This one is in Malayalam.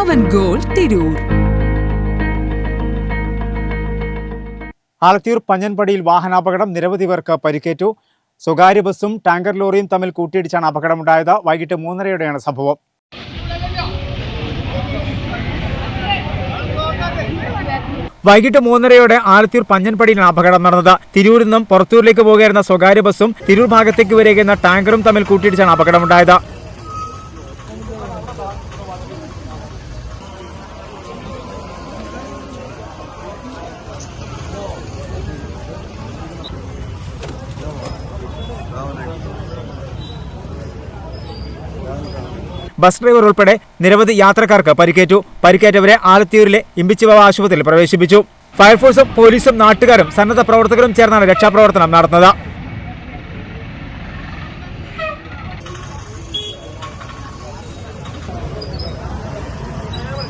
പവൻ ഗോൾ തിരൂർ. ആലത്തിയൂർ പഞ്ഞൻപടിയിൽ വാഹനാപകടം നിരവധി പേർക്ക് പരിക്കേറ്റു. സ്വകാര്യ ബസ്സും ടാങ്കർ ലോറിയും തമ്മിൽ കൂട്ടിയിടിച്ചാണ് അപകടമുണ്ടായത്. വൈകിട്ട് മൂന്നരയോടെയാണ് സംഭവം. വൈകിട്ട് മൂന്നരയോടെ ആലത്തിയൂർ പഞ്ഞൻപടിയിലാണ് അപകടം നടന്നത്. തിരൂരിൽ നിന്നും പുറത്തൂരിലേക്ക് പോകുകയായിരുന്ന സ്വകാര്യ ബസ്സും തിരൂർ ഭാഗത്തേക്ക് വരികയായിരുന്ന ടാങ്കറും തമ്മിൽ കൂട്ടിയിടിച്ചാണ് അപകടമുണ്ടായത്. ബസ് ഡ്രൈവർ ഉൾപ്പെടെ നിരവധി യാത്രക്കാർക്ക് പരിക്കേറ്റു. പരിക്കേറ്റവരെ ആലത്തിയൂരിലെ ഇമ്പിച്ചുവ ആശുപത്രിയിൽ പ്രവേശിപ്പിച്ചു. ഫയർഫോഴ്സും പോലീസും നാട്ടുകാരും സന്നദ്ധ പ്രവർത്തകരും ചേർന്നാണ് രക്ഷാപ്രവർത്തനം നടത്തുന്നത്